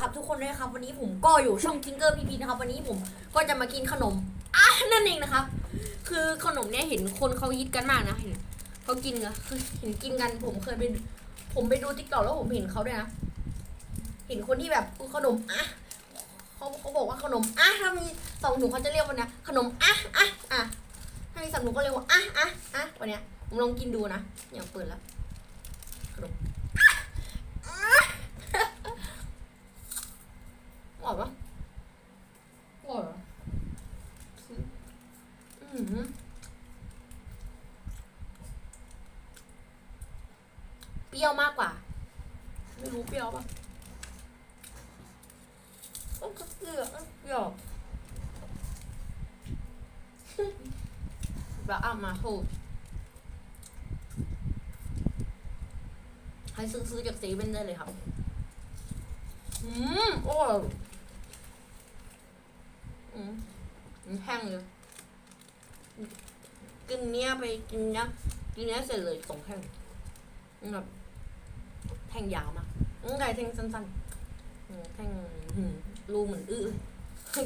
ครับทุกคนด้วยครับวันนี้ผมก็อยู่ช่องจิงเกอร์พีพีนะครับวันนี้ผมก็จะมากินขนมอะนั่นเองนะครับ คือขนมเนี้ยเห็นคนเขาฮิตกันมากนะเห็นเขากินกันคือเห็นกินกันผมเคยไปผมไปดูติ๊กต็อกแล้วผมเห็นเขาด้วยนะเห็นคนที่แบบขนมอะเขาเขาบอกว่าขนมอะถ้ามีสองหนูเขาจะเรียกวันเนี้ยขนมอะอะอะถ้ามีสามหนูก็เรียกว่าอะอะอะวันเนี้ยผมลองกินดูนะอย่างเปิดแล้วขนมอร่อยปะอร่อยเหรออืม เปรี้ยวมากกว่า ไม่รู้เปรี้ยวปะเออก็เปรี้ยวเออเปรี้ยวแบบอะมาโหให้ซื้อซื้อจากเซเว่นได้เลยครับ อืมโอ้ยอืมมันแห้งเลย กินเนี้ยไปกินเนี้ยกินเนี้ยเสร็จเลยสองแท่งอืมแบบ แท่งยาวมากไก่แท่งสั้นๆแท่งรูเหมือนอื้อ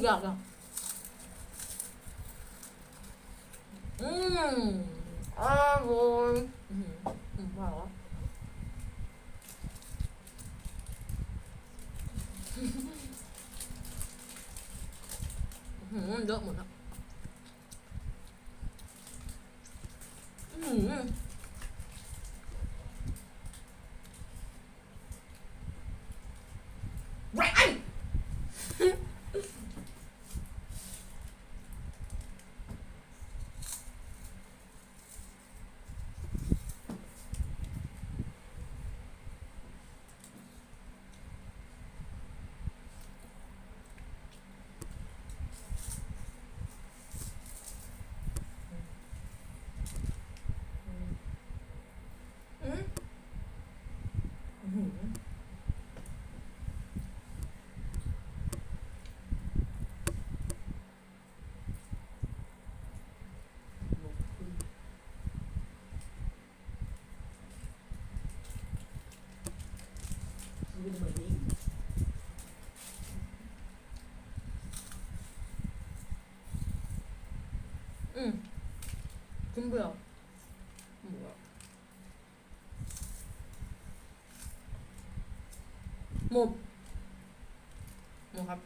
หยอกหยอกอืมอร่อยอืมอืมว่าแล้วหืมเยอะหมดแล้วหืมแรงอืมหืมอืม คุณเบื่อเบื่อหมดหมด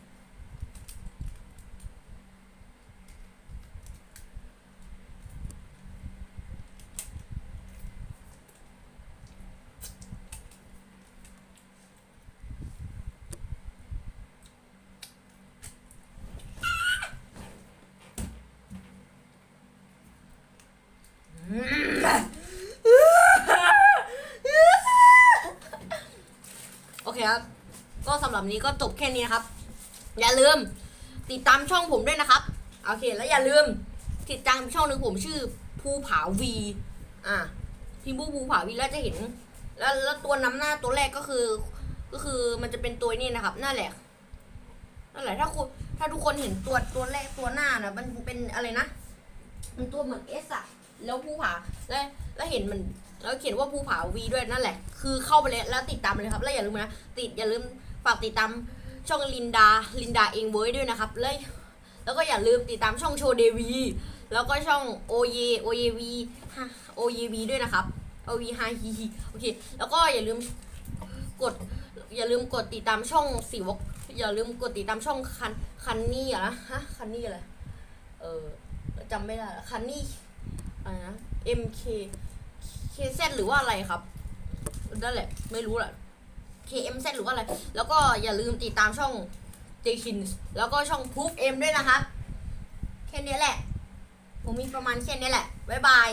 ครับ ก็สำหรับนี้ก็จบแค่นี้นะครับ อย่าลืม ติดตามช่องผมด้วยนะครับ โอเค แล้วอย่าลืม ติดตามช่องหนึ่งผมชื่อภูผาวี อะพิมพ์ภูภูผาวีแล้วจะเห็น แล้วแล้วตัวน้ำหน้าตัวแรกก็คือ ก็คือมันจะเป็นตัวนี้นะครับนั่นแหละนั่นแหละถ้าคุณถ้าทุกคนเห็นตัวตัวแรกตัวหน้านะมันเป็นอะไรนะ มันตัวเหมือนเอสอะ แล้วภูผาแล้วแล้วเห็นมันแล้วเขียนว่าภูผาวีด้วยนั่นแหละ คือเข้าไปเลยแล้วติดตามเลยครับ แล้วอย่าลืมนะ ติดอย่าลืมฝากติดตามช่องลินดา ลินดาเองเว้ยด้วยนะครับแล้วแล้วก็อย่าลืมติดตามช่องโชว์เดวีแล้วก็ช่องโอเยโอเยวีโอเยวีด้วยนะครับโอวีฮาฮีฮีโอเค แล้วก็อย่าลืมกด อย่าลืมกดติดตามช่องสีวกอย่าลืมกดติดตามช่องคันคันนี่อะนะฮะคันนี่อะไรเออจำไม่ได้คันนี่ อะไรนะ MK KZ หรือว่าอะไรครับนั่นแหละ ไม่รู้แหละ KMZ หรือว่าอะไร แล้วก็อย่าลืมติดตามช่อง j k i n แล้วก็ช่อง Proof M ด้วยนะครับ แค่นี้แหละ ผมมีประมาณแค่นี้แหละ บ๊ายบาย